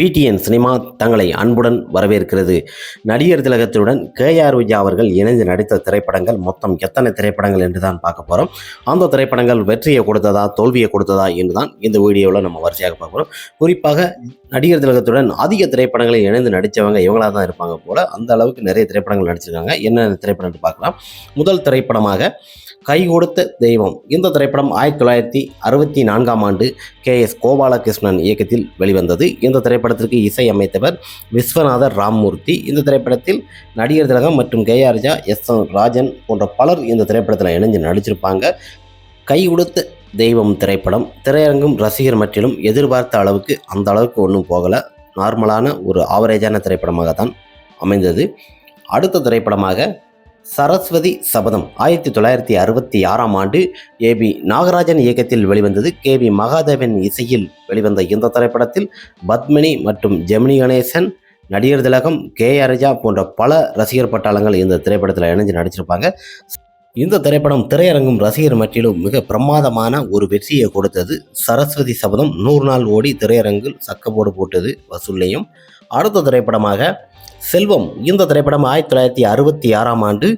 PTN cinema தங்களை அன்புடன் வரவேற்கிறது. நடிகர் திலகத்துடன் கேஆர் விஜயா அவர்கள் இணைந்து நடித்த திரைப்படங்கள் மொத்தம் எத்தனை திரைப்படங்கள் என்று தான் பார்க்க போகிறோம் அந்த திரைப்படங்கள் வெற்றியை கொடுத்ததா தோல்வியை கொடுத்ததா என்று தான் இந்த வீடியோவில் நம்ம வரிசையாக பார்க்க போகிறோம் குறிப்பாக நடிகர் திலகத்துடன் அதிக திரைப்படங்களில் இணைந்து நடித்தவங்க இவங்களாக தான் இருப்பாங்க போல. அந்த அளவுக்கு நிறைய திரைப்படங்கள் நடிச்சிருக்காங்க. என்னென்ன திரைப்படம் பார்க்கலாம். முதல் திரைப்படமாக கை கொடுத்த தெய்வம். இந்த திரைப்படம் ஆயிரத்தி தொள்ளாயிரத்தி அறுபத்தி நான்காம் ஆண்டு கே. எஸ். கோபாலகிருஷ்ணன் இயக்கத்தில் வெளிவந்தது. இந்த திரைப்படத்திற்கு இசை அமைத்தவர் விஸ்வநாதர் ராம்மூர்த்தி. இந்த திரைப்படத்தில் நடிகர் திலகம் மற்றும் கே. ஆர். ஜா. எஸ். என். ராஜன் போன்ற பலர் இந்த திரைப்படத்தில் இணைஞ்சு நடிச்சிருப்பாங்க. கை கொடுத்த தெய்வம் திரைப்படம். திரையரங்கும் ரசிகர் மற்றிலும் எதிர்பார்த்த அளவுக்கு அந்த அளவுக்கு ஒன்றும் போகலை. நார்மலான ஒரு ஆவரேஜான திரைப்படமாக தான் அமைந்தது. அடுத்த திரைப்படமாக சரஸ்வதி சபதம் ஆயிரத்தி தொள்ளாயிரத்தி அறுபத்தி ஆறாம் ஆண்டு ஏபி நாகராஜன் இயக்கத்தில் வெளிவந்தது. கே வி மகாதேவன் இசையில் வெளிவந்த இந்த திரைப்படத்தில் பத்மினி மற்றும் ஜெமினி கணேசன் நடிகர் திலகம் கே அரஜா போன்ற பல ரசிகர் பட்டாளங்கள் இந்த திரைப்படத்தில் இணைஞ்சு நடிச்சிருப்பாங்க. இந்த திரைப்படம் திரையரங்கும் ரசிகர் மட்டிலும் மிக பிரமாதமான ஒரு வெற்றியை கொடுத்தது. சரஸ்வதி சபதம் நூறு நாள் ஓடி திரையரங்கில் சக்கப்போடு போட்டது வசூல்லையும் அடுத்த திரைப்படமாக செல்வம். இந்த திரைப்படம் ஆயிரத்தி தொள்ளாயிரத்தி அறுபத்தி ஆறாம் ஆண்டு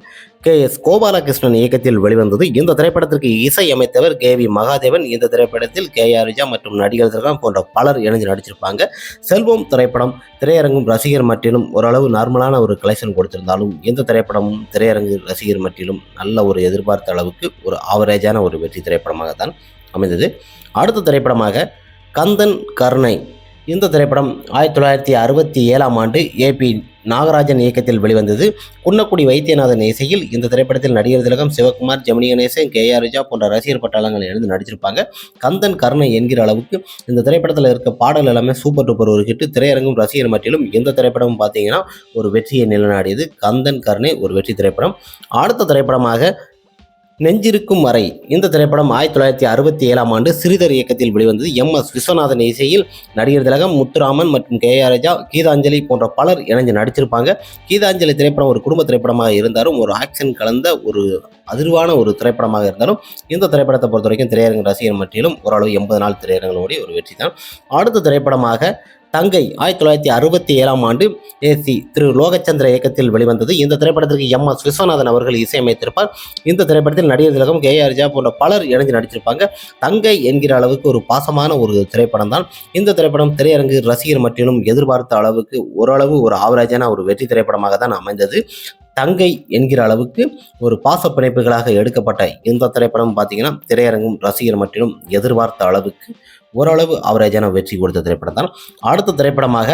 கே எஸ் கோபாலகிருஷ்ணன் இயக்கத்தில் வெளிவந்தது. இந்த திரைப்படத்திற்கு இசை அமைத்தவர் கே வி மகாதேவன். இந்த திரைப்படத்தில் கே ஆர் மற்றும் நடிகர் திலகம் போன்ற பலர் இணைந்து நடிச்சிருப்பாங்க. செல்வம் திரைப்படம் திரையரங்கும் ரசிகர் மட்டிலும் ஓரளவு நார்மலான ஒரு கலெக்ஷன் கொடுத்திருந்தாலும் இந்த திரைப்படமும் திரையரங்கு ரசிகர் மட்டிலும் நல்ல ஒரு எதிர்பார்த்த அளவுக்கு ஒரு ஆவரேஜான ஒரு வெற்றி திரைப்படமாக தான் அமைந்தது. அடுத்த திரைப்படமாக கந்தன் கருணை இந்த திரைப்படம் ஆயிரத்தி தொள்ளாயிரத்தி அறுபத்தி ஏழாம் ஆண்டு ஏபி நாகராஜன் இயக்கத்தில் வெளிவந்தது. குன்னக்குடி வைத்தியநாதன் இசையில் இந்த திரைப்படத்தில் நடிகர் திலகம் சிவகுமார் ஜெமினி கணேசன் கே ஆர் ரிஜா போன்ற ரசிகர் பட்டாளங்கள் எழுந்து நடிச்சிருப்பாங்க. கந்தன் கருணை என்கிற அளவுக்கு இந்த திரைப்படத்தில் இருக்க பாடல் எல்லாமே சூப்பர் டூப்பர் ஒரு ஹிட்டு. திரையரங்கும் ரசிகர் மட்டிலும் இந்த திரைப்படமும் பார்த்தீங்கன்னா ஒரு வெற்றியை நிலைநாடியது. கந்தன் கருணை ஒரு வெற்றி திரைப்படம். அடுத்த திரைப்படமாக நெஞ்சிருக்கும் வரை இந்த திரைப்படம் ஆயிரத்தி தொள்ளாயிரத்தி அறுபத்தி ஏழாம் ஆண்டு சிறிதர் இயக்கத்தில் வெளிவந்தது. எம். எஸ். விஸ்வநாதன் இசையில் நடிகர் திலகம் முத்துராமன் மற்றும் கே. ஆர். ராஜா கீதாஞ்சலி போன்ற பலர் இணைஞ்சு நடிச்சிருப்பாங்க. கீதாஞ்சலி திரைப்படம் ஒரு குடும்ப திரைப்படமாக இருந்தாலும் ஒரு ஆக்ஷன் கலந்த ஒரு அதிர்வான ஒரு திரைப்படமாக இருந்தாலும் இந்த திரைப்படத்தை பொறுத்த வரைக்கும் திரையரங்கு ரசிகர் மட்டிலும் ஓரளவு எண்பது நாள் திரையரங்களோடைய ஒரு வெற்றி தான் அடுத்த திரைப்படமாக தங்கை ஆயிரத்தி தொள்ளாயிரத்தி அறுபத்தி ஏழாம் ஆண்டு ஏசி திரு லோகச்சந்திர இயக்கத்தில் வெளிவந்தது. இந்த திரைப்படத்திற்கு எம் எஸ் விஸ்வநாதன் அவர்கள் இசையமைத்திருப்பார். இந்த திரைப்படத்தில் நடிகர் திலகம் கே ஆர் ஜா போன்ற பலர் இணைஞ்சு நடிச்சிருப்பாங்க தங்கை என்கிற அளவுக்கு ஒரு பாசமான ஒரு திரைப்படம் தான் இந்த திரைப்படம் திரையரங்கு ரசிகர் மட்டிலும் எதிர்பார்த்த அளவுக்கு ஓரளவு ஒரு ஆவரேஜான ஒரு வெற்றி திரைப்படமாக தான் அமைந்தது. தங்கை என்கிற அளவுக்கு ஒரு பாச பிணைப்புகளாக எடுக்கப்பட்ட இந்த திரைப்படம் பார்த்தீங்கன்னா திரையரங்கும் ரசிகர் மட்டிலும் எதிர்பார்த்த அளவுக்கு ஓரளவு அவரேஜான வெற்றி கொடுத்த திரைப்படம் தான் அடுத்த திரைப்படமாக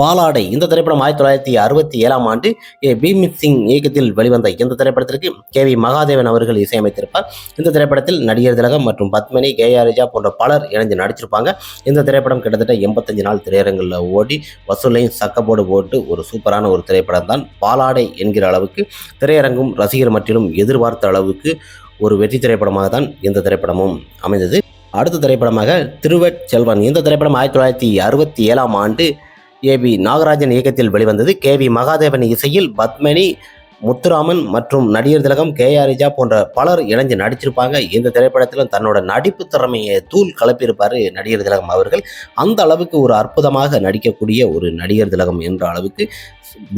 பாலாடை. இந்த திரைப்படம் ஆயிரத்தி தொள்ளாயிரத்தி அறுபத்தி ஏழாம் ஆண்டு ஏ. பீமித் சிங் இயக்கத்தில் வெளிவந்த இந்த திரைப்படத்திற்கு கே. வி. மகாதேவன் அவர்கள் இசையமைத்திருப்பார். இந்த திரைப்படத்தில் நடிகர் திலகம் மற்றும் பத்மினி கேயாரிஜா போன்ற பலர் இணைந்து நடிச்சிருப்பாங்க. இந்த திரைப்படம் கிட்டத்தட்ட எண்பத்தஞ்சு நாள் திரையரங்கில் ஓடி வசூலையும் சக்கப்போடு போட்டு ஒரு சூப்பரான ஒரு திரைப்படம் தான் பாலாடை என்கிற அளவுக்கு திரையரங்கும் ரசிகர் மற்றிலும் எதிர்பார்த்த அளவுக்கு ஒரு வெற்றி திரைப்படமாக தான் இந்த திரைப்படமும் அமைந்தது. அடுத்த திரைப்படமாக திருவட் செல்வன். இந்த திரைப்படம் ஆயிரத்தி தொள்ளாயிரத்தி அறுபத்தி ஏழாம் ஆண்டு ஏபி நாகராஜன் இயக்கத்தில் வெளிவந்தது கே வி மகாதேவன் இசையில் பத்மினி முத்துராமன் மற்றும் நடிகர் திலகம் கே ஆர் ரிஜா போன்ற பலர் இணைஞ்சு நடிச்சிருப்பாங்க. இந்த திரைப்படத்திலும் தன்னோட நடிப்பு திறமையை தூள் கலப்பியிருப்பார் நடிகர் திலகம் அவர்கள். அந்த அளவுக்கு ஒரு அற்புதமாக நடிக்கக்கூடிய ஒரு நடிகர் திலகம் என்ற அளவுக்கு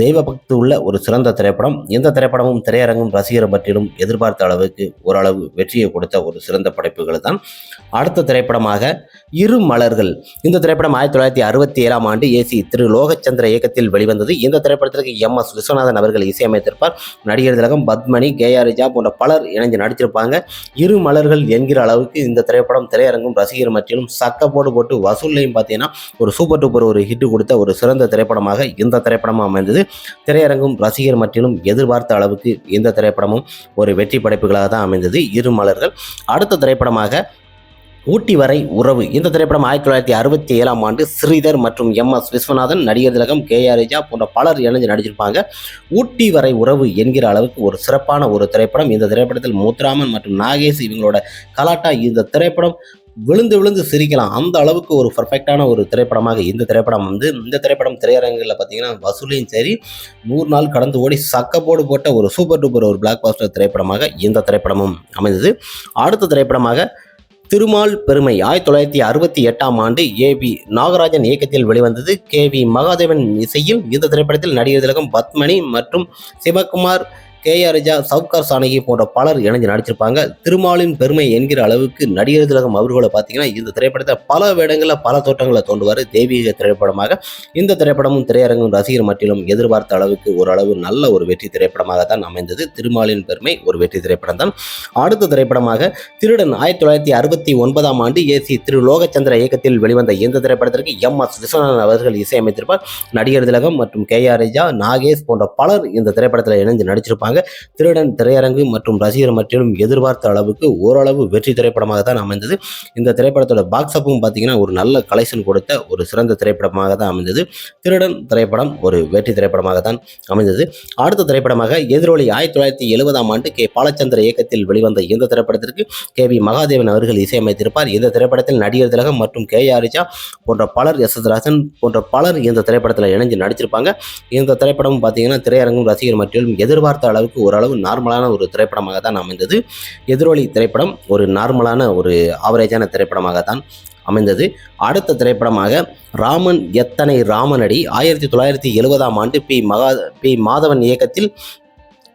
தெய்வ பக்தி உள்ள ஒரு சிறந்த திரைப்படம். இந்த திரைப்படமும் திரையரங்கும் ரசிகர் பற்றிலும் எதிர்பார்த்த அளவுக்கு ஓரளவு வெற்றியை கொடுத்த ஒரு சிறந்த படைப்புகள் தான். அடுத்த திரைப்படமாக இரு மலர்கள். இந்த திரைப்படம் ஆயிரத்தி தொள்ளாயிரத்தி அறுபத்தி ஏழாம் ஆண்டு ஏசி திரு லோகச்சந்திர இயக்கத்தில் வெளிவந்தது. இந்த திரைப்படத்திற்கு எம் எஸ் விஸ்வநாதன் அவர்கள் இசையமைத்திருப்பார். நடிகர் திலகம் பத்மணி கேஆரிஜா போன்ற பலர் இணைந்து நடித்திருப்பாங்க. இரு மலர்கள் என்கிற அளவுக்கு இந்த திரைப்படம் திரையரங்கும் ரசிகர் மற்றிலும் சக்க போடு போட்டு வசூல்லையும் பார்த்தீங்கன்னா ஒரு சூப்பர் டூப்பர் ஒரு ஹிட் கொடுத்த ஒரு சிறந்த திரைப்படமாக இந்த திரைப்படமாக அமைந்தது திரையரங்கும் ரசிகர் மத்தியிலும் எதிர்பார்த்த அளவுக்கு இந்த திரைப்படமும் ஒரு வெற்றி படைப்புகளாக தான் அமைந்தது. இரு மலர்கள். அடுத்த திரைப்படமாக ஊட்டி வரை உறவு. இந்த திரைப்படம் ஆயிரத்தி தொள்ளாயிரத்தி அறுபத்தி ஏழாம் ஆண்டு ஸ்ரீதர் மற்றும் எம் எஸ் விஸ்வநாதன் நடிகர் திலகம் கே ஆர் ரேஜா போன்ற பலர் இணைஞ்சு நடிச்சிருப்பாங்க. ஊட்டி வரை உறவு என்கிற அளவுக்கு ஒரு சிறப்பான ஒரு திரைப்படம். இந்த திரைப்படத்தில் முத்துராமன் மற்றும் நாகேஷ் இவங்களோட கலாட்டா. இந்த திரைப்படம் விழுந்து விழுந்து சிரிக்கலாம். அந்த அளவுக்கு ஒரு பர்ஃபெக்டான ஒரு திரைப்படமாக இந்த திரைப்படம் வந்து இந்த திரைப்படம் திரையரங்கில் பார்த்தீங்கன்னா வசூலையும் சரி நூறு நாள் கடந்து ஓடி சக்கப்போடு போட்ட ஒரு சூப்பர் டூப்பர் ஒரு பிளாக் பாஸ்டர் திரைப்படமாக இந்த திரைப்படமும் அமைந்தது. அடுத்த திரைப்படமாக திருமால் பெருமை ஆயிரத்தி தொள்ளாயிரத்தி அறுபத்தி எட்டாம் ஆண்டு ஏ பி நாகராஜன் இயக்கத்தில் வெளிவந்தது. கே வி மகாதேவன் இசையில் இந்த திரைப்படத்தில் நடிகர் திலகம் பத்மணி மற்றும் சிவகுமார் கே ஆர் ராஜா சவுகார் சானகி போன்ற பலர் இணைஞ்சு நடிச்சிருப்பாங்க. திருமாலின் பெருமை என்கிற அளவுக்கு நடிகர் திலகம் அவர்களை பார்த்தீங்கன்னா இந்த திரைப்படத்தை பல வேடங்களில் பல தோற்றங்களை தோன்றுவார். தெய்வீக திரைப்படமாக. இந்த திரைப்படமும் திரையரங்கும் ரசிகர் மட்டிலும் எதிர்பார்த்த அளவுக்கு ஓரளவு நல்ல ஒரு வெற்றி திரைப்படமாக தான் அமைந்தது. திருமாலின் பெருமை ஒரு வெற்றி திரைப்படம் தான் அடுத்த திரைப்படமாக திருடன் ஆயிரத்தி தொள்ளாயிரத்தி அறுபத்தி ஒன்பதாம் ஆண்டு ஏசி திரு லோகச்சந்திர இயக்கத்தில் வெளிவந்த இந்த திரைப்படத்திற்கு எம் எஸ் விஸ்வநாதன் அவர்கள் இசையமைத்திருப்பார். நடிகர் திலகம் மற்றும் கே ஆர் ராஜா நாகேஷ் போன்ற பலர் இந்த திரைப்படத்தில் இணைந்து நடிச்சிருப்பாங்க. திருடன் திரையரங்கு மற்றும் ரசிகர் மற்றிலும் எதிர்பார்த்த அளவுக்கு ஓரளவு வெற்றி திரைப்படமாக தான் அமைந்தது. இந்த திரைப்படத்தோட பாக்ஸ் அப்பும் பார்த்தீங்கன்னா ஒரு நல்ல கலெக்ஷன் கொடுத்த ஒரு சிறந்த திரைப்படமாக தான் அமைந்தது. திருடன் திரைப்படம் ஒரு வெற்றி திரைப்படமாக தான் அமைந்தது. அடுத்த திரைப்படமாக எதிரொலி ஆயிரத்தி தொள்ளாயிரத்தி எழுபதாம் ஆண்டு கே. பாலச்சந்திர இயக்கத்தில் வெளிவந்த இந்த திரைப்படத்திற்கு கே. வி. மகாதேவன் அவர்கள் இசையமைத்திருப்பார். இந்த திரைப்படத்தில் நடிகர் திலகம் மற்றும் கே. ஆரிஜா போன்ற பலர் எஸ். எஸ். ராசன் போன்ற பலர் இந்த திரைப்படத்தில் இணைஞ்சு நடிச்சிருப்பாங்க இந்த திரைப்படம் பார்த்தீங்கன்னா திரையரங்கும் ரசிகர் மற்றும் எதிர்பார்த்த அளவுக்கு ஓரளவு நார்மலான ஒரு திரைப்படமாக தான் அமைந்தது. எதிரொலி திரைப்படம் ஒரு நார்மலான ஒரு ஆவரேஜான திரைப்படமாக தான் அமைந்தது. அடுத்த திரைப்படமாக ராமன் எத்தனை ராமனடி? ஆயிரத்தி தொள்ளாயிரத்தி எழுபதாம் ஆண்டு பி. மகா பி. மாதவன் இயக்கத்தில்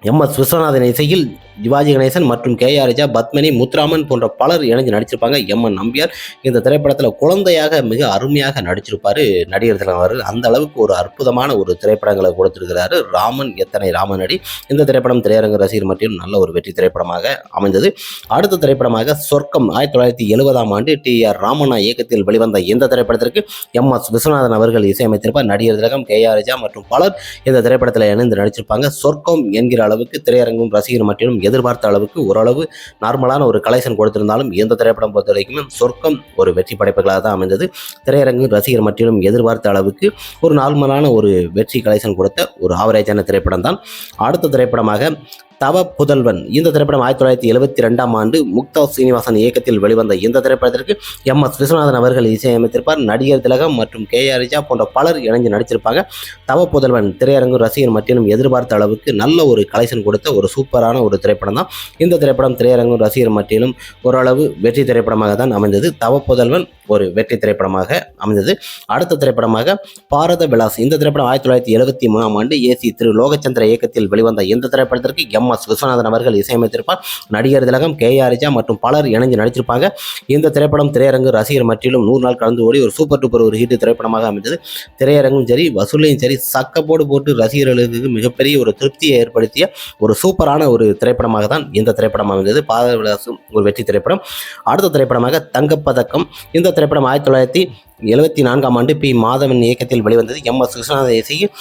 எம். எஸ். விஸ்வநாதன் இசையில் சிவாஜி கணேசன் மற்றும் கே ஆர் ராஜா பத்மினி முத்துராமன் போன்ற பலர் இணைஞ்சு நடிச்சிருப்பாங்க. எம் என் நம்பியார் இந்த திரைப்படத்தில் குழந்தையாக மிக அருமையாக நடிச்சிருப்பார் நடிகர் திலகம் அவர்கள். அந்த அளவுக்கு ஒரு அற்புதமான ஒரு திரைப்படங்களை கொடுத்திருக்கிறாரு ராமன் எத்தனை ராமனடி இந்த திரைப்படம் திரையரங்கு ரசிகர் மற்றும் நல்ல ஒரு வெற்றி திரைப்படமாக அமைந்தது. அடுத்த திரைப்படமாக சொர்க்கம் ஆயிரத்தி தொள்ளாயிரத்தி எழுபதாம் ஆண்டு டி ஆர் ராமண்ணா இயக்கத்தில் வெளிவந்த இந்த திரைப்படத்திற்கு எம் எஸ் விஸ்வநாதன் அவர்கள் இசையமைத்திருப்பார். நடிகர் திலகம் கே ஆர் ராஜா மற்றும் பலர் இந்த திரைப்படத்தில் இணைந்து நடிச்சிருப்பாங்க. சொர்க்கம் என்கிற அளவுக்கு திரையரங்கும் ரசிகர் மற்றும் எதிர்பார்த்த அளவுக்கு ஓரளவு நார்மலான ஒரு கலெக்ஷன் கொடுத்திருந்தாலும் இந்த திரைப்படம் பொறுத்த வரைக்கும் சொர்க்கம் ஒரு வெற்றி படைப்புகளாக தான் அமைந்தது. திரையரங்கு ரசிகர் மட்டிலும் எதிர்பார்த்த அளவுக்கு ஒரு நார்மலான ஒரு வெற்றி கலெக்ஷன் கொடுத்த ஒரு ஆவரேஜான திரைப்படம் தான் அடுத்த திரைப்படமாக தவ புதல்வன். இந்த திரைப்படம் ஆயிரத்தி தொள்ளாயிரத்தி எழுபத்தி ரெண்டாம் ஆண்டு முக்தா சீனிவாசன் இயக்கத்தில் வெளிவந்த இந்த திரைப்படத்திற்கு எம் எஸ் விஸ்வநாதன் அவர்கள் இசையமைத்திருப்பார். நடிகர் திலகம் மற்றும் கே ஆர் ரிஜா போன்ற பலர் இணைஞ்சு நடிச்சிருப்பாங்க தவ புதல்வன் திரையரங்கு ரசிகர் மற்றும் எதிர்பார்த்த அளவுக்கு நல்ல ஒரு கலெக்ஷன் கொடுத்த ஒரு சூப்பரான ஒரு திரைப்படம் தான். இந்த திரைப்படம் திரையரங்கு ரசிகர் மட்டிலும் ஓரளவு வெற்றி திரைப்படமாக தான் அமைந்தது. தவ புதல்வன் ஒரு வெற்றி திரைப்படமாக அமைந்தது. அடுத்த திரைப்படமாக பாரத விலாஸ். இந்த திரைப்படம் ஆயிரத்தி தொள்ளாயிரத்தி எழுபத்தி மூணாம் ஆண்டு ஏசி திரு லோகச்சந்திர இயக்கத்தில் வெளிவந்த இந்த திரைப்படத்திற்கு எம் எஸ். விஸ்வநாதன் அவர்கள் இசையமைத்திருப்பார். நடிகர் திலகம் கே. ஆர். மற்றும் பலர் இணைஞ்சு நடிச்சிருப்பாங்க இந்த திரைப்படம் திரையரங்கு ரசிகர் மற்றிலும் நூறு நாள் கலந்து ஓடி ஒரு சூப்பர் டூப்பர் ஒரு ஹிட் திரைப்படமாக அமைந்தது. திரையரங்கும் சரி வசூலையும் சரி சக்கப்போடு போட்டு ரசிகர்களுக்கு மிகப்பெரிய ஒரு திருப்தியை ஏற்படுத்திய ஒரு சூப்பரான ஒரு திரைப்படமாக தான் இந்த திரைப்படம் அமைந்தது. பாரத ஒரு வெற்றி திரைப்படம். அடுத்த திரைப்படமாக தங்கப்பதக்கம். இந்த திரைப்படம் ஆயிரத்தி தொள்ளாயிரத்தி எழுபத்தி நான்காம் ஆண்டு பி. மாதவன் இயக்கத்தில் வெளிவந்தது. எம். எஸ். விஸ்வநாத இசையில்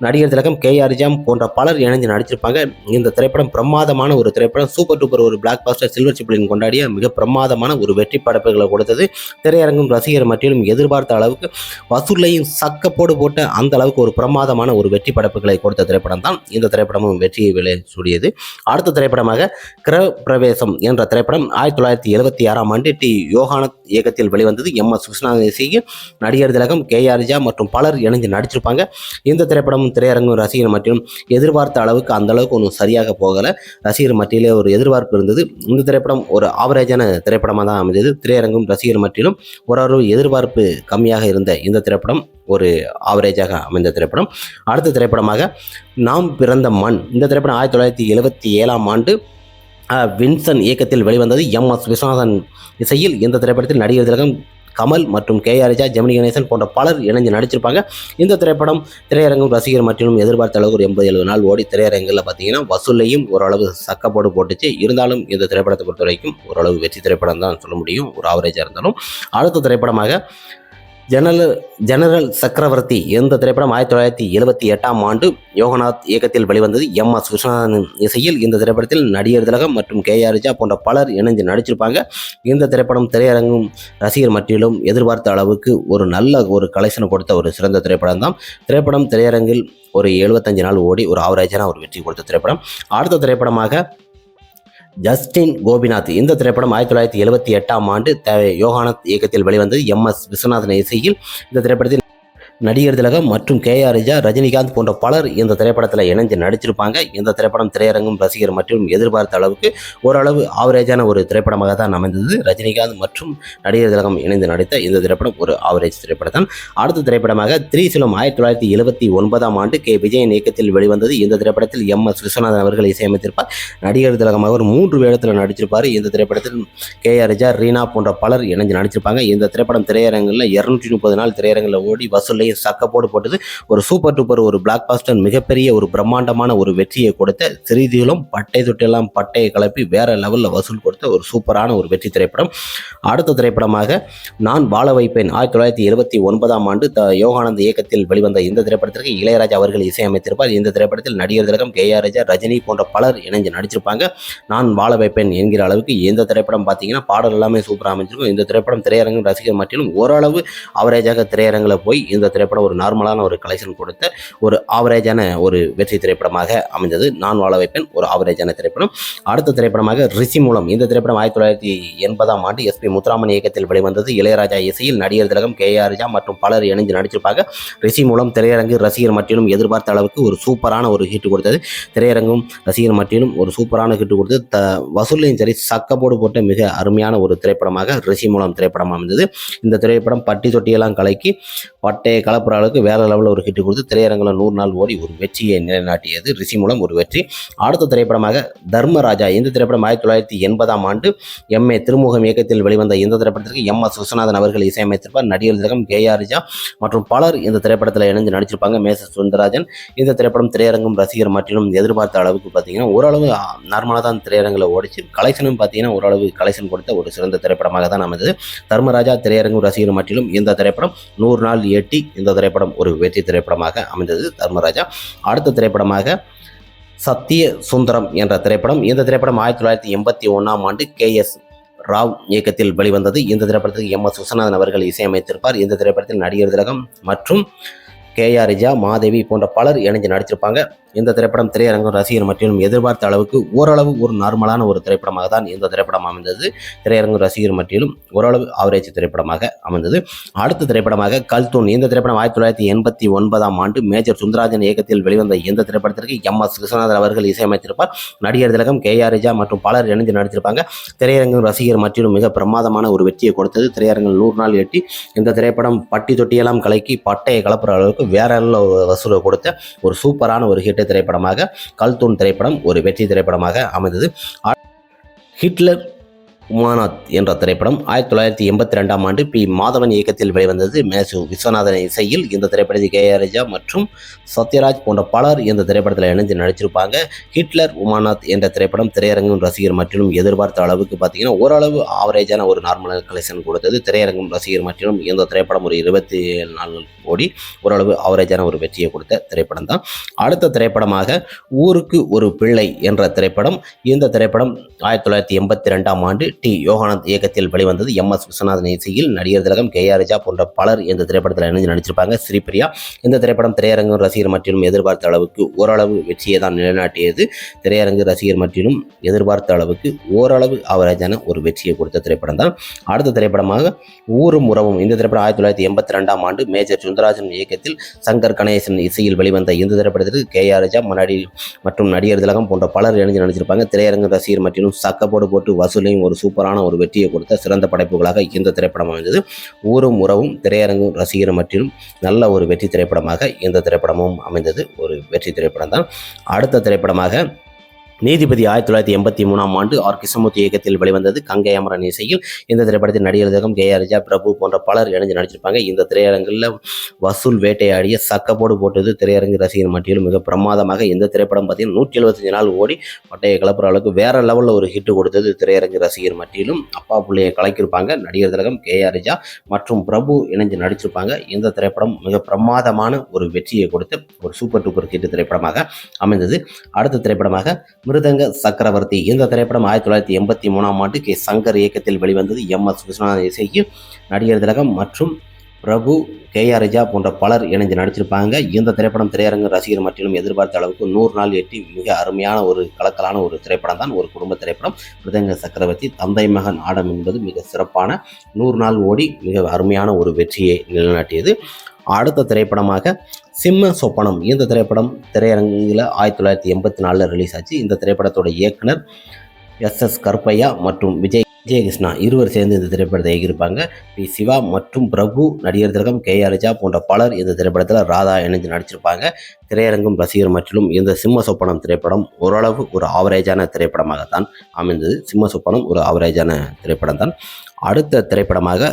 நடிகர் திலகம் கே ஆர் ஜாம் போன்ற பலர் இணைந்து நடிச்சிருப்பாங்க இந்த திரைப்படம் பிரமாதமான ஒரு திரைப்படம். சூப்பர் டூப்பர் ஒரு பிளாக் பாஸ்டர் சில்வர் சிப்ளின் கொண்டாடிய மிக பிரமாதமான ஒரு வெற்றி படைப்புகளை கொடுத்தது. திரையரங்கும் ரசிகர் மட்டிலும் எதிர்பார்த்த அளவுக்கு வசூலையும் சக்கப்போடு போட்ட அந்த அளவுக்கு ஒரு பிரமாதமான ஒரு வெற்றி படைப்புகளை கொடுத்த திரைப்படம் தான் இந்த திரைப்படமும் வெற்றியை விளை சூடியது. அடுத்த திரைப்படமாக கிர பிரவேசம் என்ற திரைப்படம் ஆயிரத்தி தொள்ளாயிரத்தி எழுபத்தி ஆறாம் ஆண்டு டி. யோகானத் இயக்கத்தில் வெளிவந்தது. எம். எஸ். விஸ்வநாதன் நடிகர் திலகம் கே ஆர் ஜா மற்றும் பலர் இணைந்து நடிச்சிருப்பாங்க இந்த திரைப்படம் திரையரங்கும் ரசிகர் மற்றும் எதிர்பார்த்த அளவுக்கு அந்த அளவுக்கு ஒன்றும் சரியாக போகலை. ரசிகர் மத்தியிலே ஒரு எதிர்பார்ப்பு இருந்தது. இந்த திரைப்படம் ஒரு ஆவரேஜான திரைப்படமாக தான் அமைந்தது. திரையரங்கும் ரசிகர் மத்தியிலும் ஓரளவு எதிர்பார்ப்பு கம்மியாக இருந்த இந்த திரைப்படம் ஒரு ஆவரேஜாக அமைந்த திரைப்படம். அடுத்த திரைப்படமாக நாம் பிறந்த மண். இந்த திரைப்படம் ஆயிரத்தி தொள்ளாயிரத்தி எழுபத்தி ஏழாம் ஆண்டு வின்சன் இயக்கத்தில் வெளிவந்தது. எம் எஸ் விஸ்வநாதன் இசையில் இந்த திரைப்படத்தில் நடிகர் திலகம் கமல் மற்றும் கே ஆர் ராஜா ஜெமினி கணேசன் போன்ற பலர் இணைஞ்சு நடிச்சிருப்பாங்க. இந்த திரைப்படம் திரையரங்கும் ரசிகர் மற்றும் எதிர்பார்த்த அளவுக்கு ஒரு எண்பது எழுபது நாள் ஓடி திரையரங்கில் பார்த்தீங்கன்னா வசூலையும் ஓரளவு சக்கப்போடு போட்டுச்சு. இருந்தாலும் இந்த திரைப்படத்தை பொறுத்த வரைக்கும் ஓரளவு வெற்றி திரைப்படம் தான் சொல்ல முடியும். ஒரு ஆவரேஜாக இருந்தாலும். அடுத்த திரைப்படமாக ஜெனரல் ஜெனரல் சக்கரவர்த்தி என்ற திரைப்படம் ஆயிரத்தி தொள்ளாயிரத்தி எழுபத்தி எட்டாம் ஆண்டு யோகநாத் இயக்கத்தில் வெளிவந்தது? எம். எஸ் விஸ்வநாதன் இசையில் இந்த திரைப்படத்தில் நடிகர் திலகம் மற்றும் கே. ஆர். போன்ற பலர் இணைஞ்சு நடிச்சிருப்பாங்க. இந்த திரைப்படம் திரையரங்கும் ரசிகர் மட்டிலும் எதிர்பார்த்த அளவுக்கு ஒரு நல்ல ஒரு கலெக்ஷனை கொடுத்த ஒரு சிறந்த திரைப்படம் தான் திரைப்படம் திரையரங்கில் ஒரு எழுபத்தஞ்சு நாள் ஓடி ஒரு ஆவரேஜான ஒரு வெற்றி கொடுத்த திரைப்படம். அடுத்த திரைப்படமாக ஜஸ்டின் கோபிநாத். இந்த திரைப்படம் ஆயிரத்தி தொள்ளாயிரத்தி எழுபத்தி எட்டாம் ஆண்டு த யோகானத் இயக்கத்தில் வெளிவந்தது எம் எஸ் விஸ்வநாதன் இசையில். இந்த திரைப்படத்தில் நடிகர் திலகம் மற்றும் கே ஆர் ரிஜா ரஜினிகாந்த் போன்ற பலர் இந்த திரைப்படத்தில் இணைஞ்சு நடிச்சிருப்பாங்க. இந்த திரைப்படம் திரையரங்கும் ரசிகர் மற்றும் எதிர்பார்த்த அளவுக்கு ஓரளவு ஆவரேஜான ஒரு திரைப்படமாக தான் அமைந்தது. ரஜினிகாந்த் மற்றும் நடிகர் திலகம் இணைந்து நடித்த இந்த திரைப்படம் ஒரு ஆவரேஜ் திரைப்படம் தான் அடுத்த திரைப்படமாக திரிசூலம் ஆயிரத்தி தொள்ளாயிரத்தி எழுபத்தி ஒன்பதாம் ஆண்டு கே. விஜயன் இயக்கத்தில் வெளிவந்தது. இந்த திரைப்படத்தில் எம். எஸ். விஸ்வநாதன் அவர்கள் இசையமைத்திருப்பார். நடிகர் திலகம் அவர் மூன்று வேடத்தில் நடிச்சிருப்பார். இந்த திரைப்படத்தில் கே. ஆர். ரிஜா ரீனா போன்ற பலர் இணைஞ்சு நடிச்சிருப்பாங்க. இந்த திரைப்படம் திரையரங்கில் இருநூற்றி முப்பது நாள் திரையரங்கில் ஓடி வசூலையும் சக்கப்போடு போட்டது ஒரு சூப்பர் டூப்பர் ஒரு பிளாக் பாஸ்டர் மிகப்பெரிய ஒரு பிரம்மாண்டமான ஒரு வெற்றியை கொடுத்த சிறிதிலும் பட்டை தொட்டெல்லாம் பட்டையை கலப்பி வேற லெவலில் வசூல் கொடுத்த ஒரு சூப்பரான ஒரு வெற்றி திரைப்படம். அடுத்த திரைப்படமாக நான் வாழ வைப்பேன். ஆயிரத்தி தொள்ளாயிரத்தி இருபத்தி ஒன்பதாம் ஆண்டு த யோகானந்த் இயக்கத்தில் வெளிவந்த இந்த திரைப்படத்திற்கு இளையராஜா அவர்கள் இசையமைத்திருப்பார். இந்த திரைப்படத்தில் நடிகர் திலகம் கே ஆர் ராஜா ரஜினி போன்ற பலர் இணைஞ்சு நடிச்சிருப்பாங்க. நான் வாழ வைப்பேன் என்கிற அளவுக்கு இந்த திரைப்படம் பார்த்தீங்கன்னா பாடல் எல்லாமே சூப்பராக அமைஞ்சிருக்கும். இந்த திரைப்படம் திரையரங்கு ரசிகர் மட்டிலும் ஓரளவு அவரேஜாக திரையரங்கில் போய் இந்த திரைப்படம் ஒரு நார்மலான ஒரு கலெக்ஷன் கொடுத்த ஒரு ஆவரேஜான ஒரு வெற்றி திரைப்படமாக அமைந்தது. நான் வாழ வைப்பேன். ஒரு ஆவரேஜான திரைப்படம். அடுத்த திரைப்படமாக ரிஷி மூலம். இந்த திரைப்படம் ஆயிரத்தி தொள்ளாயிரத்தி எண்பதாம் ஆண்டு எஸ்பி முத்துராமன் இயக்கத்தில் வெளிவந்தது. இளையராஜா இசையில் நடிகர் திலகம் கே ஆர் ராஜா மற்றும் பலர் இணைந்து நடிச்சிருப்பாங்க. ரிஷி மூலம் திரையரங்கு ரசிகர் மட்டிலும் எதிர்பார்த்த அளவுக்கு ஒரு சூப்பரான ஒரு ஹிட் கொடுத்தது. திரையரங்கும் ரசிகர் மட்டிலும் ஒரு சூப்பரான ஹிட் கொடுத்து த வசூலையும் சரி சக்கப்போடு போட்ட மிக அருமையான ஒரு திரைப்படமாக ரிஷி மூலம் திரைப்படம் அமைந்தது. இந்த திரைப்படம் பட்டி தொட்டியெல்லாம் கலக்கி பட்டையை கலப்புற அளவுக்கு வேற லெவலில் ஒரு ஹிட் கொடுத்து திரையரங்கில் நூறு நாள் ஓடி ஒரு வெற்றியை நிலைநாட்டியது. ரிஷி மூலம் ஒரு வெற்றி. அடுத்த திரைப்படமாக தர்மராஜா. இந்த திரைப்படம் ஆயிரத்தி தொள்ளாயிரத்தி எண்பதாம் ஆண்டு எம் ஏ திருமுகம் இயக்கத்தில் வெளிவந்த இந்த திரைப்படத்திற்கு எம் எஸ் விஸ்வநாதன் அவர்கள் இசையமைத்திருப்பார். நடிகர் திலகம் கே. ஆர். மற்றும் பலர் இந்த திரைப்படத்தில் இணைந்து நடிச்சிருப்பாங்க. மேச சுந்தரராஜன். இந்த திரைப்படம் திரையரங்கும் ரசிகர் மற்றிலும் எதிர்பார்த்த அளவுக்கு பார்த்தீங்கன்னா ஓரளவு நார்மலாக தான் திரையரங்கில் ஓடிச்சு. கலெக்ஷனும் பார்த்தீங்கன்னா ஓரளவு கலெக்ஷன் கொடுத்த ஒரு சிறந்த திரைப்படமாக தான் அமைந்தது. தர்மராஜா திரையரங்கும் ரசிகர் மற்றிலும் இந்த திரைப்படம் நூறு நாள் எட்டி இந்த திரைப்படம் ஒரு வெற்றி திரைப்படமாக அமைந்தது தர்மராஜா. அடுத்த திரைப்படமாக சத்திய சுந்தரம் என்ற திரைப்படம். இந்த திரைப்படம் ஆயிரத்தி தொள்ளாயிரத்தி எண்பத்தி ஒன்றாம் ஆண்டு கே எஸ் ராவ் இயக்கத்தில் வெளிவந்தது. இந்த திரைப்படத்துக்கு எம் எஸ் விஸ்வநாதன் அவர்கள் இசையமைத்திருப்பார். இந்த திரைப்படத்தில் நடிகர் திலகம் மற்றும் கே ஆர் ரிஜா மாதேவி போன்ற பலர் இணைஞ்சு நடிச்சிருப்பாங்க இந்த திரைப்படம் திரையரங்கம் ரசிகர் மற்றும் எதிர்பார்த்த அளவுக்கு ஓரளவு ஒரு நார்மலான ஒரு திரைப்படமாக தான் இந்த திரைப்படம் அமைந்தது. திரையரங்கம் ரசிகர் மட்டிலும் ஓரளவு ஆவரேஜ் திரைப்படமாக அமைந்தது. அடுத்த திரைப்படமாக கல்தூன் இந்த திரைப்படம் ஆயிரத்தி தொள்ளாயிரத்தி எண்பத்தி ஒன்பதாம் ஆண்டு மேஜர் சுந்தராஜன் இயக்கத்தில் வெளிவந்த இந்த திரைப்படத்திற்கு எம் எஸ் விஸ்வநாதன் அவர்கள் இசையமைத்திருப்பார். நடிகர் திலகம் கே ஆர் ரிஜா மற்றும் பலர் இணைந்து நடித்திருப்பாங்க. திரையரங்கம் ரசிகர் மட்டிலும் மிக பிரமாதமான ஒரு வெற்றியை கொடுத்தது. திரையரங்கில் நூறு நாள் எட்டி இந்த திரைப்படம் பட்டி தொட்டியெல்லாம் கலக்கி பட்டையை கலப்புற அளவுக்கு வேற level வசூலை கொடுத்த ஒரு சூப்பரான ஒரு ஹிட் திரைப்படமாக கல்தூன் திரைப்படம் ஒரு வெற்றி திரைப்படமாக அமைந்தது. ஹிட்லர் உமானாத் என்ற திரைப்படம் ஆயிரத்தி தொள்ளாயிரத்தி எண்பத்தி ரெண்டாம் ஆண்டு பி மாதவன் இயக்கத்தில் வெளிவந்தது. மேசு விஸ்வநாதன் இசையில் இந்த திரைப்படத்தில் கே ஆர் ராஜா மற்றும் சத்யராஜ் போன்ற பலர் இந்த திரைப்படத்தில் இணைந்து நடிச்சிருப்பாங்க. ஹிட்லர் உமானாத் என்ற திரைப்படம் திரையரங்கும் ரசிகர் மற்றும் எதிர்பார்த்த அளவுக்கு பார்த்தீங்கன்னா ஓரளவு ஆவரேஜான ஒரு நார்மல் கலெக்ஷன் கொடுத்தது. திரையரங்கும் ரசிகர் மற்றும் இந்த திரைப்படம் ஒரு இருபத்தி நாலு கோடி ஓரளவு ஆவரேஜான ஒரு வெற்றியை கொடுத்த திரைப்படம் தான். அடுத்த திரைப்படமாக ஊருக்கு ஒரு பிள்ளை என்ற திரைப்படம். இந்த திரைப்படம் ஆயிரத்தி தொள்ளாயிரத்தி எண்பத்தி ரெண்டாம் ஆண்டு டி. யோகானந்த் இயக்கத்தில் வெளிவந்தது எம். எஸ். விஸ்வநாதன் இசையில் நடிகர் திலகம் கே. ஆர். ரிஜா போன்ற பலர் இந்த திரைப்படத்தில் இணைந்து நடிச்சிருப்பாங்க. ஸ்ரீபிரியா இந்த திரைப்படம் திரையரங்கு ரசிகர் மற்றும் எதிர்பார்த்த அளவுக்கு ஓரளவு வெற்றியை தான் நிலைநாட்டியது. திரையரங்கு ரசிகர் மற்றும் எதிர்பார்த்த அளவுக்கு ஓரளவு அவரேஜான ஒரு வெற்றியை கொடுத்த திரைப்படம் தான். அடுத்த திரைப்படமாக ஊரும் உறவும். இந்த திரைப்படம் ஆயிரத்தி தொள்ளாயிரத்தி எண்பத்தி ரெண்டாம் ஆண்டு மேஜர் சுந்தராஜன் இயக்கத்தில் சங்கர் கணேசன் இசையில் வெளிவந்த இந்த திரைப்படத்திற்கு கே. ஆர். ரிஜா முன்னாடி மற்றும் நடிகர் திலகம் போன்ற பலர் இணைந்து நடிச்சிருப்பாங்க. திரையரங்கு ரசிகர் மற்றும் சக்கப்போடு போட்டு வசூலையும் ஒரு சூப்பரான ஒரு வெற்றியை கொடுத்த சிறந்த படைப்புகளாக இந்த திரைப்படம் அமைந்தது. ஊரும் உறவும் திரையரங்கும் ரசிகர் மற்றும் நல்ல ஒரு வெற்றி திரைப்படமாக இந்த திரைப்படமும் அமைந்தது. ஒரு வெற்றி திரைப்படம் தான் அடுத்த திரைப்படமாக நீதிபதி ஆயிரத்தி தொள்ளாயிரத்தி எண்பத்தி மூணாம் ஆண்டு ஆர். கிருஷ்ணமூர்த்தி இயக்கத்தில் வெளிவந்தது கங்கை அமரன் இசையில். இந்த திரைப்படத்தில் நடிகர் கே. ஆர். பிரபு போன்ற பலர் இணைஞ்சு நடிச்சிருப்பாங்க. இந்த திரையரங்கில் வசூல் வேட்டையாடிய சக்கப்போடு போட்டது திரையரங்கு ரசிகர் மட்டியில் மிக பிரமாதமாக. இந்த திரைப்படம் பார்த்தீங்கன்னா நூற்றி எழுபத்தஞ்சு நாள் ஓடி பட்டையை கிளப்புற அளவுக்கு வேற லெவலில் ஒரு ஹிட் கொடுத்தது திரையரங்கு ரசிகர் மட்டியிலும் அப்பா பிள்ளையை கலக்கியிருப்பாங்க நடிகர் திலகம் கே. ஆர். மற்றும் பிரபு இணைஞ்சு நடிச்சிருப்பாங்க. இந்த திரைப்படம் மிக பிரமாதமான ஒரு வெற்றியை கொடுத்த ஒரு சூப்பர் டூப்பர் ஹிட் திரைப்படமாக அமைந்தது. அடுத்த திரைப்படமாக மிருதங்க சக்கரவர்த்தி. இந்த திரைப்படம் ஆயிரத்தி தொள்ளாயிரத்தி எண்பத்தி மூணாம் ஆண்டு கே சங்கர் இயக்கத்தில் வெளிவந்தது. எம். எஸ். விஸ்வநாதன் இசைக்கு நடிகர் திலகம் மற்றும் பிரபு கே. ஆர். ராஜா போன்ற பலர் இணைந்து நடிச்சிருப்பாங்க. இந்த திரைப்படம் திரையரங்கு ரசிகர் மட்டிலும் எதிர்பார்த்த அளவுக்கு நூறு நாள் எட்டி மிக அருமையான ஒரு கலக்கலான ஒரு திரைப்படம் தான். ஒரு குடும்ப திரைப்படம். மிருதங்க சக்கரவர்த்தி தந்தை மகன் ஆடம் என்பது மிக சிறப்பான நூறு நாள் ஓடி மிக அருமையான ஒரு வெற்றியை நிலைநாட்டியது. அடுத்த திரைப்படமாக சிம்ம சொப்பனம். இந்த திரைப்படம் திரையரங்கில் ஆயிரத்தி தொள்ளாயிரத்தி எண்பத்தி நாலில் ரிலீஸ் ஆச்சு. இந்த திரைப்படத்தோட இயக்குனர் எஸ் எஸ் கருப்பையா மற்றும் விஜய் விஜயகிருஷ்ணா இருவர் சேர்ந்து இந்த திரைப்படத்தை இயக்கியிருப்பாங்க. பி. சிவா மற்றும் பிரபு நடிகர் திலகம் கே. ஆர். போன்ற பலர் இந்த திரைப்படத்தில் ராதா இணைஞ்சு நடிச்சிருப்பாங்க. திரையரங்கும் ரசிகர் மற்றிலும் இந்த சிம்ம சொப்பனம் திரைப்படம் ஓரளவு ஒரு ஆவரேஜான திரைப்படமாகத்தான் அமைந்தது. சிம்ம சொப்பனம் ஒரு ஆவரேஜான திரைப்படம் தான் அடுத்த திரைப்படமாக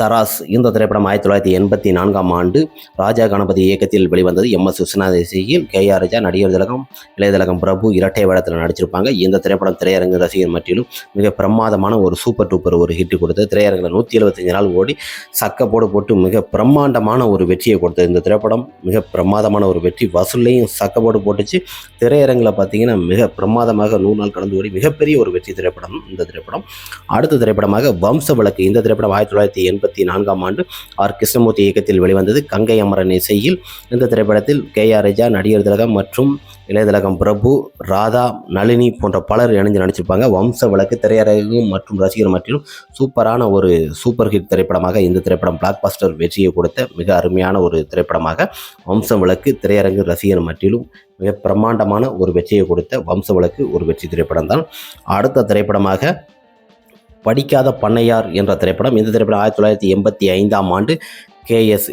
தராஸ் இந்த திரைப்படம் ஆயிரத்தி தொள்ளாயிரத்தி எண்பத்தி நான்காம் ஆண்டு ராஜா கணபதி இயக்கத்தில் வெளிவந்தது. எம். எஸ். விஸ்வநாத இசையில் கே. ஆர். ராஜா நடிகர் திலகம் இளையதிலகம் பிரபு இரட்டை வேடத்தில் நடிச்சிருப்பாங்க. இந்த திரைப்படம் திரையரங்கு ரசிகர் மற்றிலும் மிக பிரமாதமான ஒரு சூப்பர் டூப்பர் ஒரு ஹிட் கொடுத்து திரையரங்கில் நூற்றி எழுபத்தஞ்சு நாள் ஓடி சக்கப்போடு போட்டு மிக பிரம்மாண்டமான ஒரு வெற்றியை கொடுத்தது. இந்த திரைப்படம் மிக பிரமாதமான ஒரு வெற்றி. வசூல்லையும் சக்கப்போடு போட்டுச்சு. திரையரங்கில் பார்த்தீங்கன்னா மிக பிரமாதமாக நூறு நாள் கடந்து ஓடி மிகப்பெரிய ஒரு வெற்றி திரைப்படம் இந்த திரைப்படம். அடுத்த திரைப்படமாக வம்ச விளக்கு. இந்த திரைப்படம் ஆயிரத்தி தொள்ளாயிரத்தி எண்பத்தி நான்காம் ஆண்டு ஆர். கிருஷ்ணமூர்த்தி இயக்கத்தில் வெளிவந்தது கங்கை அமரன் இசையில். இந்த திரைப்படத்தில் கே. ஆர். ராஜா நடிகர் திலகம் மற்றும் இளையதிலகம் பிரபு ராதா நளினி போன்ற பலர் இணைஞ்சு நடிச்சிருப்பாங்க. வம்ச விளக்கு திரையரங்கு மற்றும் ரசிகர் மற்றிலும் சூப்பரான ஒரு சூப்பர் ஹிட் திரைப்படமாக இந்த திரைப்படம் பிளாக் பாஸ்டர் வெற்றியை கொடுத்த மிக அருமையான ஒரு திரைப்படமாக வம்ச விளக்கு திரையரங்கு ரசிகர் மற்றிலும் மிக பிரம்மாண்டமான ஒரு வெற்றியை கொடுத்த வம்ச விளக்கு ஒரு வெற்றி திரைப்படம் தான் அடுத்த திரைப்படமாக படிக்காத பண்ணையார் என்ற திரைப்படம். இந்த திரைப்படம் ஆயிரத்தி தொள்ளாயிரத்தி எண்பத்தி ஐந்தாம் ஆண்டு கே எஸ்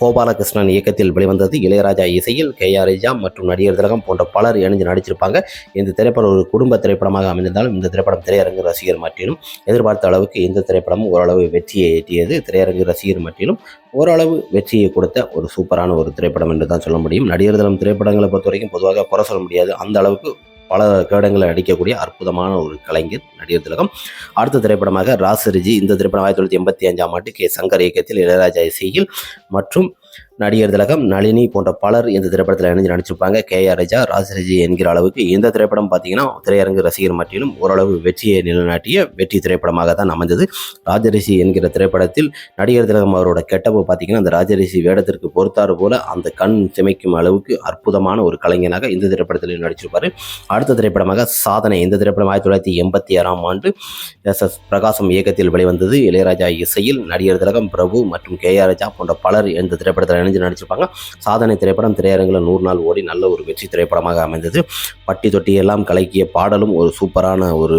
கோபாலகிருஷ்ணன் இயக்கத்தில் வெளிவந்தது. இளையராஜா இசையில் கே ஆர் ராஜா மற்றும் நடிகர் திலகம் போன்ற பலர் இணைந்து நடிச்சிருப்பாங்க. இந்த திரைப்படம் ஒரு குடும்ப திரைப்படமாக அமைந்திருந்தாலும் இந்த திரைப்படம் திரையரங்கு ரசிகர் மட்டிலும் எதிர்பார்த்த அளவுக்கு இந்த திரைப்படமும் ஓரளவு வெற்றியை எட்டியது. திரையரங்கு ரசிகர் மட்டிலும் ஓரளவு வெற்றியை கொடுத்த ஒரு சூப்பரான ஒரு திரைப்படம் என்று தான் சொல்ல முடியும். நடிகர் தினம் திரைப்படங்களை பொறுத்த வரைக்கும் பொதுவாக குறை சொல்ல முடியாது. அந்த அளவுக்கு பல கேடங்களை அடிக்கக்கூடிய அற்புதமான ஒரு கலைஞர் நடிகர் திலகம். அடுத்த திரைப்படமாக ராசரிஜி இந்த திரைப்படம் ஆயிரத்தி தொள்ளாயிரத்தி எண்பத்தி அஞ்சாம் ஆண்டு கே சங்கர் இயக்கத்தில் இளையராஜா இசையில் மற்றும் நடிகர் திலகம் நளினி போன்ற பலர் இந்த திரைப்படத்தில் இணைஞ்சு நடிச்சிருப்பாங்க. கே ஆர் ரஜா ராசரிஜி என்கிற அளவுக்கு இந்த திரைப்படம் பார்த்தீங்கன்னா திரையரங்கு ரசிகர் மட்டிலும் ஓரளவு வெற்றியை நிலைநாட்டிய வெற்றி திரைப்படமாக தான் அமைந்தது ராஜரிஷி என்கிற திரைப்படத்தில் நடிகர் திலகம் அவரோட கெட்டப்பு பார்த்தீங்கன்னா அந்த ராஜரிஷி வேடத்திற்கு பொறுத்தாறு போல அந்த கண் சிமைக்கும் அளவுக்கு அற்புதமான ஒரு கலைஞனாக இந்த திரைப்படத்தில் நடிச்சிருப்பார். அடுத்த திரைப்படமாக சாதனை இந்த திரைப்படம் ஆயிரத்தி தொள்ளாயிரத்தி எண்பத்தி ஆறாம் ஆண்டு எஸ் எஸ் பிரகாசம் இயக்கத்தில் வெளிவந்தது. இளையராஜா இசையில் நடிகர் திலகம் பிரபு மற்றும் கே ஆர் ராஜா போன்ற பலர் இந்த திரைப்படத்தில் இணைஞ்சு நடிச்சிருப்பாங்க. சாதனை திரைப்படம் திரையரங்கில் நூறு நாள் ஓடி நல்ல ஒரு வெற்றி திரைப்படமாக அமைந்தது. பட்டி தொட்டி எல்லாம் கலக்கிய பாடலும் ஒரு சூப்பரான ஒரு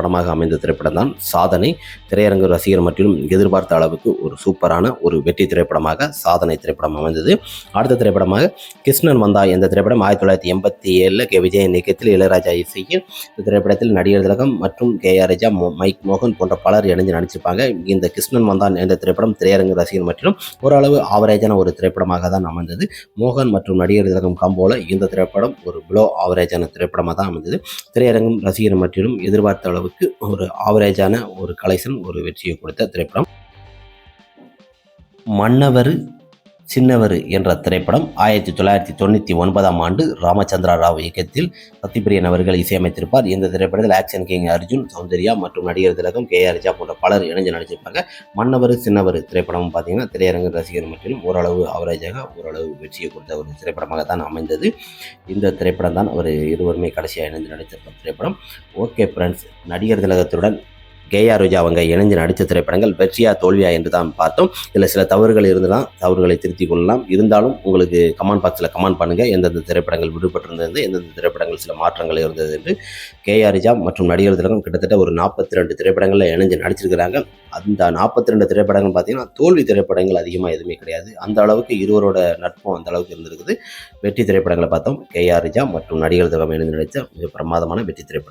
படமாக அமைந்த திரைப்படம் தான் சாதனை. திரையரங்கு ரசிகர் மற்றிலும் எதிர்பார்த்த அளவுக்கு ஒரு சூப்பரான ஒரு வெற்றி திரைப்படமாக சாதனை திரைப்படம் அமைந்தது. அடுத்த திரைப்படமாக கிருஷ்ணன் வந்தா இந்த திரைப்படம் ஆயிரத்தி தொள்ளாயிரத்தி எண்பத்தி ஏழில் கே. விஜயன் இயக்கத்தில் இளையராஜா இசையில் இந்த திரைப்படத்தில் நடிகர் திலகம் மற்றும் கே. ஆர். ராஜா மோ- மைக் மோகன் போன்ற பலர் இணைந்து நடிச்சிருப்பாங்க. இந்த கிருஷ்ணன் வந்தான் என்ற திரைப்படம் திரையரங்கு ரசிகர் மற்றிலும் ஓரளவு ஆவரேஜான ஒரு திரைப்படமாக தான் அமைந்தது. மோகன் மற்றும் நடிகர் திலகம் காம்போல இந்த திரைப்படம் ஒரு பிலோ ஆவரேஜான திரைப்படமாக தான் அமைந்தது. திரையரங்கும் ரசிகர் மற்றிலும் எதிர்பார்த்த அளவுக்கு ஒரு ஆவரேஜான ஒரு கலெக்ஷன் ஒரு வெற்றியை கொடுத்த திரைப்படம். மன்னவர் சின்னவர் என்ற திரைப்படம் ஆயிரத்தி தொள்ளாயிரத்தி தொண்ணூற்றி ஒன்பதாம் ஆண்டு ராமச்சந்திரா ராவ் இயக்கத்தில் சத்யபிரியன் அவர்கள் இசையமைத்திருப்பார். இந்த திரைப்படத்தில் ஆக்ஷன் கிங் அர்ஜுன் சௌந்தர்யா மற்றும் நடிகர் திலகம் கே ஆர் ராஜா போன்ற பலர் இணைஞ்சு நடிச்சிருப்பாங்க. மன்னவர் சின்னவர் திரைப்படம் பார்த்தீங்கன்னா திரையரங்கு ரசிகர் மற்றும் ஓரளவு அவரேஜாக ஓரளவு வெற்றியை கொடுத்த ஒரு திரைப்படமாக தான் அமைந்தது. இந்த திரைப்படம் தான் அவர் இருவருமே கடைசியாக இணைந்து நடித்திருப்ப திரைப்படம். ஓகே ஃப்ரெண்ட்ஸ் நடிகர் திலகத்துடன் கேஆ ரோஜா அவங்க இணைஞ்சு நடித்த திரைப்படங்கள் வெற்றியா தோல்வியா என்று தான் பார்த்தோம். இதில் சில தவறுகள் இருந்தலாம் தவறுகளை திருத்திக் கொள்ளலாம். இருந்தாலும் உங்களுக்கு கமெண்ட் பாக்ஸில் கமெண்ட் பண்ணுங்கள் எந்தெந்த திரைப்படங்கள் விடுபட்டிருந்தது எந்தெந்த திரைப்படங்கள் சில மாற்றங்கள் இருந்தது என்று கேஆர்ஜா மற்றும் நடிகர் திலகம் கிட்டத்தட்ட ஒரு நாற்பத்தி ரெண்டு திரைப்படங்களில் இணைஞ்சு நடிச்சிருக்கிறாங்க. அந்த நாற்பத்தி ரெண்டு திரைப்படங்கள் பார்த்தீங்கன்னா தோல்வி திரைப்படங்கள் அதிகமாக எதுவுமே கிடையாது. அந்த அளவுக்கு இருவரோட நட்பும் அந்த அளவுக்கு இருந்திருக்குது. வெற்றி திரைப்படங்களை பார்த்தோம். கேஆர் ரிஜா மற்றும் நடிகர் திலகம் இணைந்து நடித்த மிக பிரமாதமான வெற்றி திரைப்படம்.